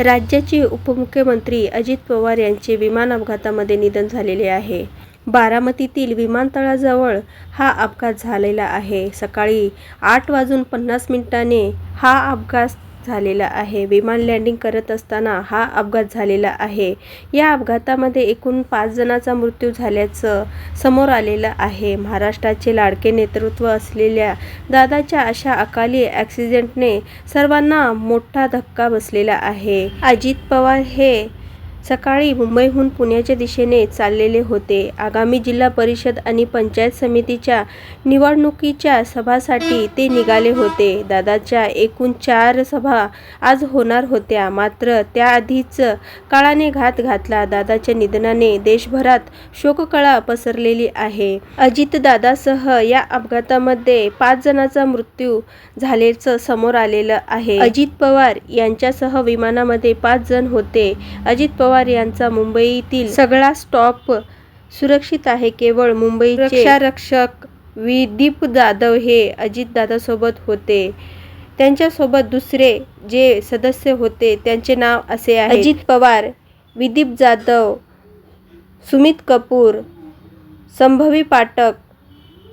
राज्याचे उपमुख्यमंत्री अजित पवार यांचे विमान अपघातामध्ये निधन झालेले आहे. बारामतीतील विमानतळाजवळ हा अपघात झालेला आहे. सकाळी आठ वाजून पन्नास मिनिटाने हा अपघात झालेला आहे. विमान लँडिंग करत असताना हा अपघात झालेला आहे. या अपघातामध्ये एकूण पाच जणांचा मृत्यू झाल्याचं समोर आलेलं आहे. महाराष्ट्राचे लाडके नेतृत्व असलेल्या दादाच्या अशा अकाली ॲक्सिडेंटने सर्वांना मोठा धक्का बसलेला आहे. अजित पवार हे सकाळी मुंबईहून पुण्याच्या दिशेने चाललेले होते. आगामी जिल्हा परिषद आणि पंचायत समितीच्या निवडणुकीच्या सभासाठी ते निघाले होते. दादाच्या एकूण चार सभा आज होणार होत्या. मात्र त्याआधीच काळाने घात घातला. दादाच्या निधनाने देशभरात शोककळा पसरलेली आहे. अजितदादासह या अपघातामध्ये पाच जणांचा मृत्यू झाल्याचं समोर आलेलं आहे. अजित पवार यांच्यासह विमानामध्ये पाच जण होते. अजित पवार यांचा मुंबईतील सगळा स्टॉप सुरक्षित आहे. केवळ मुंबई रक्षक विदीप जाधव हे अजितदादासोबत होते. त्यांच्यासोबत दुसरे जे सदस्य होते त्यांचे नाव असे आहे. अजित पवार विदीप जाधव सुमित कपूर संभवी पाठक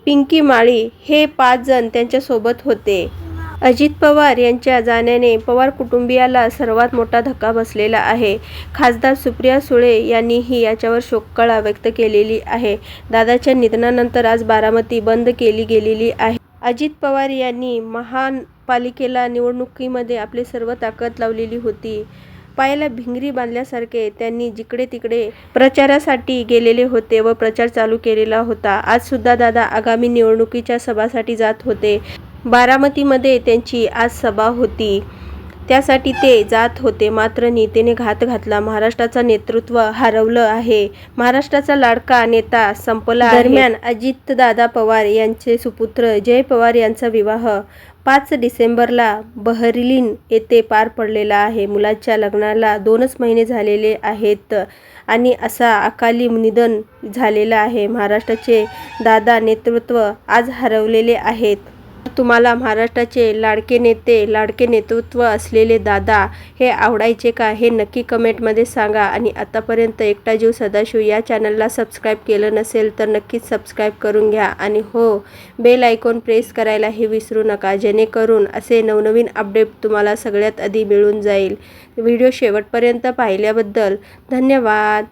पिंकी माळी हे पाच जण त्यांच्यासोबत होते. अजित पवार यांच्या जाण्याने पवार कुटुंबियाला सर्वात मोठा धक्का बसलेला आहे. खासदार सुप्रिया सुळे यांनीही याच्यावर शोककळा व्यक्त केलेली आहे. दादाच्या निधनानंतर आज बारामती बंद केली गेलेली आहे. अजित पवार यांनी महापालिकेला निवडणुकीमध्ये आपली सर्व ताकद लावलेली होती. पायाला भिंगरी बांधल्यासारखे त्यांनी जिकडे तिकडे प्रचारासाठी गेलेले होते व प्रचार चालू केलेला होता. आज सुद्धा दादा आगामी निवडणुकीच्या सभासाठी जात होते. बारामतीमध्ये त्यांची आज सभा होती. त्यासाठी ते जात होते मात्र नेतेने घात घातला. महाराष्ट्राचं नेतृत्व हरवलं आहे. महाराष्ट्राचा लाडका नेता संपला दरम्यान अजितदादा पवार यांचे सुपुत्र जय पवार यांचा विवाह पाच डिसेंबरला बहरीन येथे पार पडलेला आहे. मुलाच्या लग्नाला दोनच महिने झालेले आहेत आणि असा अकाली निधन झालेलं आहे. महाराष्ट्राचे दादा नेतृत्व आज हरवलेले आहेत. तुम्हाला महाराष्ट्राचे लाडके नेते लाडके नेतृत्व असलेले दादा हे आवडायचे का हे नक्की कमेंटमध्ये सांगा. आणि आतापर्यंत एकटा जीव सदाशिव या चॅनलला सबस्क्राईब केलं नसेल तर नक्कीच सबस्क्राईब करून घ्या. आणि हो बेल आयकॉन प्रेस करायला हे विसरू नका. जेणेकरून असे नवनवीन अपडेट तुम्हाला सगळ्यात आधी मिळून जाईल. व्हिडिओ शेवटपर्यंत पाहिल्याबद्दल धन्यवाद.